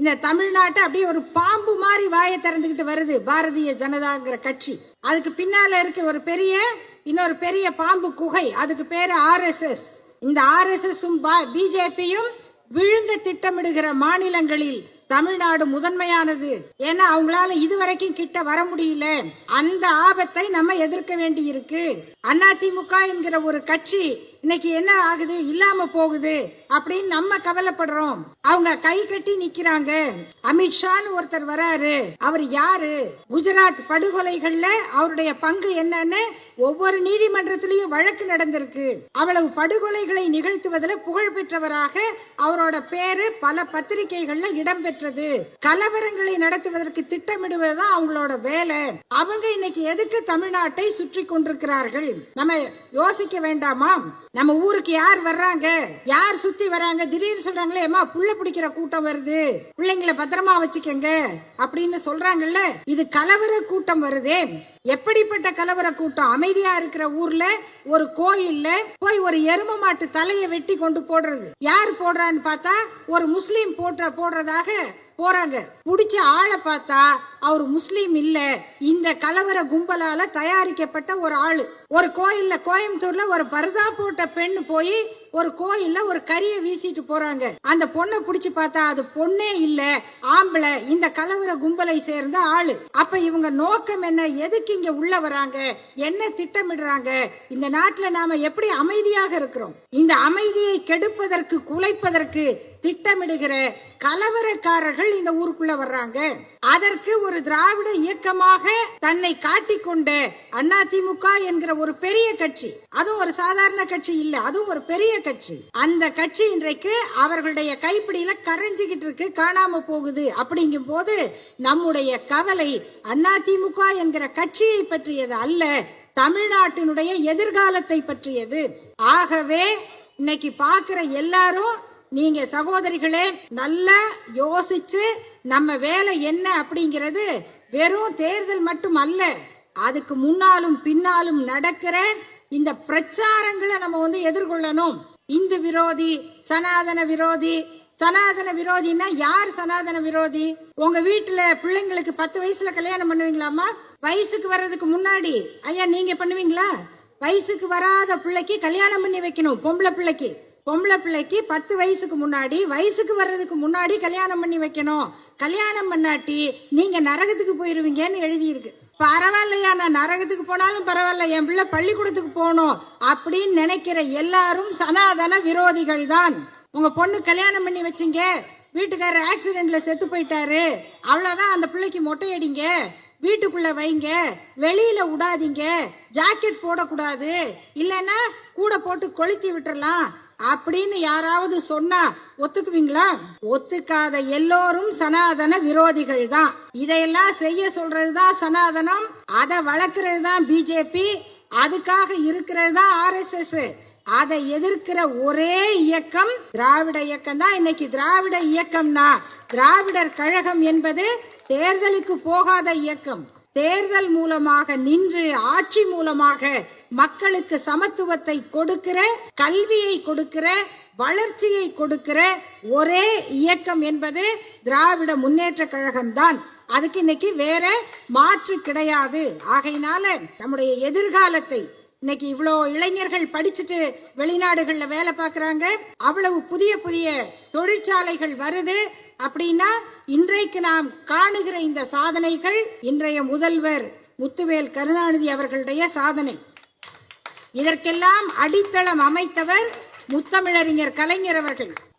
இந்த தமிழ்நாட்டை அப்படியே ஒரு பாம்பு மாதிரி வாயை திறந்துக்கிட்டு வருது பாரதிய ஜனதாங்கிற கட்சி. அதுக்கு பின்னால இருக்க ஒரு பெரிய இன்னொரு பெரிய பாம்பு குகை. அதுக்கு பேரு ஆர்எஸ்எஸ் இந்த ஆர்எஸ்எஸும் பிஜேபியும் விழுங்க திட்டமிடுகிற மாநிலங்களில் தமிழ்நாடு முதன்மையானது. ஏன்னா அவங்களால இதுவரைக்கும் கிட்ட வர முடியல. அந்த ஆபத்தை நம்ம எதிர்க்க வேண்டி இருக்கு அதிமுக என்கிற ஒரு கட்சி இன்னைக்கு என்ன ஆகுது? இல்லாம போகுது அப்படின்னு நம்ம கவலைப்படுறோம். அவங்க கை கட்டி நிக்கிறாங்க. அமித்ஷான்னு ஒருத்தர் வராரு. அவர் யாரு? குஜராத் படுகொலைகள்ல அவருடைய பங்கு என்னன்னு ஒவ்வொரு நீதிமன்றத்திலையும் வழக்கு நடந்திருக்கு. அவ்வளவு படுகொலைகளை நிகழ்த்துவதில் புகழ் பெற்றவராக அவரோட பேரு பல பத்திரிகைகள்ல இடம்பெற்றது கலவரங்களை நடத்துவதற்கு திட்டமிடுவதுதான் அவங்களோட வேலை. அவங்க இன்னைக்கு எதுக்கு தமிழ்நாட்டை சுற்றி கொண்டிருக்கிறார்கள்? நம்ம யோசிக்க வேண்டாமா? நம்ம ஊருக்கு யார் வர்றாங்க? யார் சுத்தி வராங்க? திடீர்னு சொல்றாங்களே அம்மா புள்ள பிடிக்கிற கூட்டம் வருது. பிள்ளைங்களை பத்திரமா வச்சுக்கங்க. அப்படின்னு சொல்றாங்கல்ல இது கலவர கூட்டம் வருதே. எப்படிப்பட்ட கலவர கூட்டம்? அமைதியா இருக்கிற ஊர்ல ஒரு கோயில்ல போய் ஒரு எரும மாட்டு தலையை வெட்டி கொண்டு போடுறது. யார் போடுறான்னு பார்த்தா ஒரு முஸ்லீம் போட்ட போடுறதாக போறாங்க. புடிச்ச ஆளை பார்த்தா அவர் முஸ்லீம் இல்ல. இந்த கலவர கும்பலால தயாரிக்கப்பட்ட ஒரு ஆளு. ஒரு கோயில்ல கோயம்புத்தூர்ல ஒரு பரதா போட்ட பெண் போய் ஒரு கோயில்ல ஒரு கறியை வீசிட்டு போறாங்க. அந்த பொண்ணை பிடிச்சி பார்த்தா அது பொண்ணே இல்ல ஆம்பளை இந்த கலவர கும்பலை சேர்ந்த ஆளு. அப்ப இவங்க நோக்கம் என்ன? எதுக்கு இங்க உள்ள வராங்க? என்ன திட்டமிடுறாங்க? இந்த நாட்டுல நாம எப்படி அமைதியாக இருக்கிறோம்? இந்த அமைதியை கெடுப்பதற்கு குலைப்பதற்கு திட்டமிடுகிற கலவரக்காரர்கள் இந்த ஊருக்குள்ள வர்றாங்க. அதற்கு ஒரு திராவிட இயக்கமாக தன்னை காட்டிக்கொண்ட அதிமுக என்கிற ஒரு பெரிய கட்சி. அதுவும் ஒரு சாதாரண கட்சி இல்ல அதுவும் ஒரு பெரிய கட்சி. அந்த கட்சி இன்றைக்கு அவர்களுடைய கைப்பிடியில கரைஞ்சுகிட்டு இருக்கு காணாம போகுது. அப்படிங்கும் போது நம்முடைய கவலை அதிமுக என்கிற கட்சியை பற்றியது அல்ல தமிழ்நாட்டினுடைய எதிர்காலத்தை பற்றியது. ஆகவே இன்னைக்கு பார்க்குற எல்லாரும் நீங்க சகோதரிகளே நல்லா யோசிச்சு நம்ம வேலை என்ன அப்படிங்கிறது வெறும் தேர்தல் மட்டும் அல்ல அதுக்கு முன்னாலும் பின்னாலும் நடக்கிற இந்த பிரச்சாரங்களை நம்ம வந்து எதிர்கொள்ளணும். இந்து விரோதி சனாதன விரோதி சனாதன விரோதின்னா யார் சனாதன விரோதி? உங்க வீட்டுல பிள்ளைங்களுக்கு பத்து வயசுல கல்யாணம் பண்ணுவீங்களாமா வயசுக்கு வர்றதுக்கு முன்னாடி ஐயா நீங்க பண்ணுவீங்களா? வயசுக்கு வராத பிள்ளைக்கு கல்யாணம் பண்ணி வைக்கணும் பொம்பளை பிள்ளைக்கு. பொம்பளை பிள்ளைக்கு பத்து வயசுக்கு முன்னாடி வயசுக்கு வர்றதுக்கு முன்னாடி கல்யாணம் பண்ணி வைக்கணும். கல்யாணம் பண்ணாட்டி நீங்க நரகத்துக்கு போயிருவீங்கன்னு எழுதியிருக்கு. பரவாயில்லையா நான் நரகத்துக்கு போனாலும் பரவாயில்ல என் பிள்ளை பள்ளிக்கூடத்துக்கு போகணும் அப்படின்னு நினைக்கிற எல்லாரும் சனாதன விரோதிகள் தான். உங்க பொண்ணு கல்யாணம் பண்ணி வச்சிங்க. வீட்டுக்காரர் ஆக்சிடென்ட்ல செத்து போயிட்டாரு. அவ்வளவுதான் அந்த பிள்ளைக்கு மொட்டை அடிங்க. வீட்டுக்குள்ள வைங்க. வெளியில விடாதீங்க ஜாக்கெட் போடக்கூடாது. இல்லைன்னா கூட போட்டு கொளுத்தி விட்டுறலாம். அப்படின்னு யாராவது சொன்னா ஒத்துக்குவீங்களா? ஒத்துக்காத எல்லோரும் சனாதன விரோதிகள் தான். இதையெல்லாம் செய்ய சொல்றது தான் சனாதனம். அதை வளர்க்கறது தான் பிஜேபி அதுக்காக இருக்கிறது தான் ஆர்எஸ்எஸ் அதை எதிர்க்கிற ஒரே இயக்கம் திராவிட இயக்கம் தான் இன்னைக்கு திராவிட இயக்கம்னா திராவிடர் கழகம் என்பது தேர்தலுக்கு போகாத இயக்கம். தேர்தல் மூலமாக நின்று ஆட்சி மூலமாக மக்களுக்கு சமத்துவத்தை கொடுக்கிற கல்வியை கொடுக்கிற வளர்ச்சியை கொடுக்கிற ஒரே இயக்கம் என்பது திராவிட முன்னேற்ற கழகம் தான் அதுக்கு இன்னைக்கு வேற மாற்று கிடையாது. ஆகையினால நம்முடைய எதிர்காலத்தை இன்னைக்கு இவ்வளோ இளைஞர்கள் படிச்சுட்டு வெளிநாடுகளில் வேலை பார்க்குறாங்க. அவ்வளவு புதிய புதிய தொழிற்சாலைகள் வருது. அப்படின்னா இன்றைக்கு நாம் காணுகிற இந்த சாதனைகள் இன்றைய முதல்வர் முத்துவேல் கருணாநிதி அவர்களுடைய சாதனை. இதற்கெல்லாம் அடித்தளம் அமைத்தவர் முத்தமிழறிஞர் கலைஞர் அவர்கள்.